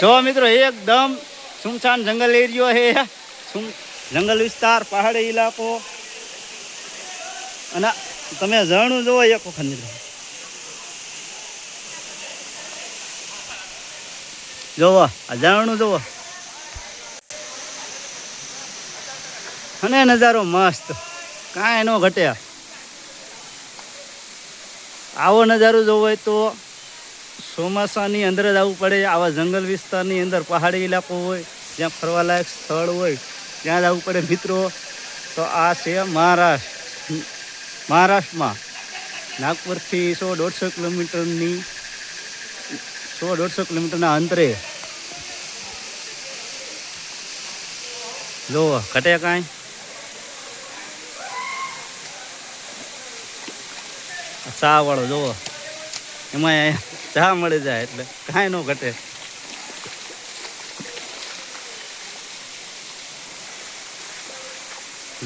જો મિત્રો, એકદમ સુમસાન જંગલ એરિયો છે જંગલ વિસ્તાર, પહાડી ઇલાકો. અને તમે ઝરણું જોવો એક વખત મિત્રો. જોવો આ ઝરણું જોવો અને નજારો મસ્ત. કાંઈ ન ઘટે. આવો નજારો જોવો હોય તો ચોમાસાની અંદર જ આવવું પડે. આવા જંગલ વિસ્તારની અંદર પહાડી ઇલાકો હોય, જ્યાં ફરવાલાયક સ્થળ હોય, ત્યાં જ આવવું પડે મિત્રો. તો આ છે મહારાષ્ટ્ર. મહારાષ્ટ્રમાં નાગપુરથી સો દોઢસો કિલોમીટરની, સો દોઢસો કિલોમીટરના અંતરે જો, ઘટે કાંઈ? ચા વાળો જુઓ એમાં ચા મળી જાય એટલે કાંઈ ન ઘટે.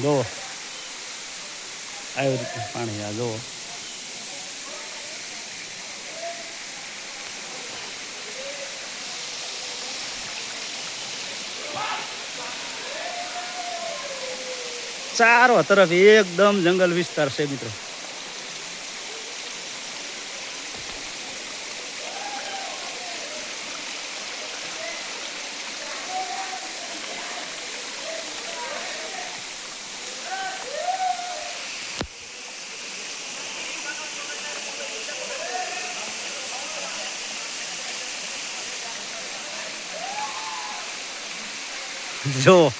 જુઓ આવી રીતે પાણી આ જુઓ. ચારો તરફ એકદમ જંગલ વિસ્તાર છે મિત્રો. જો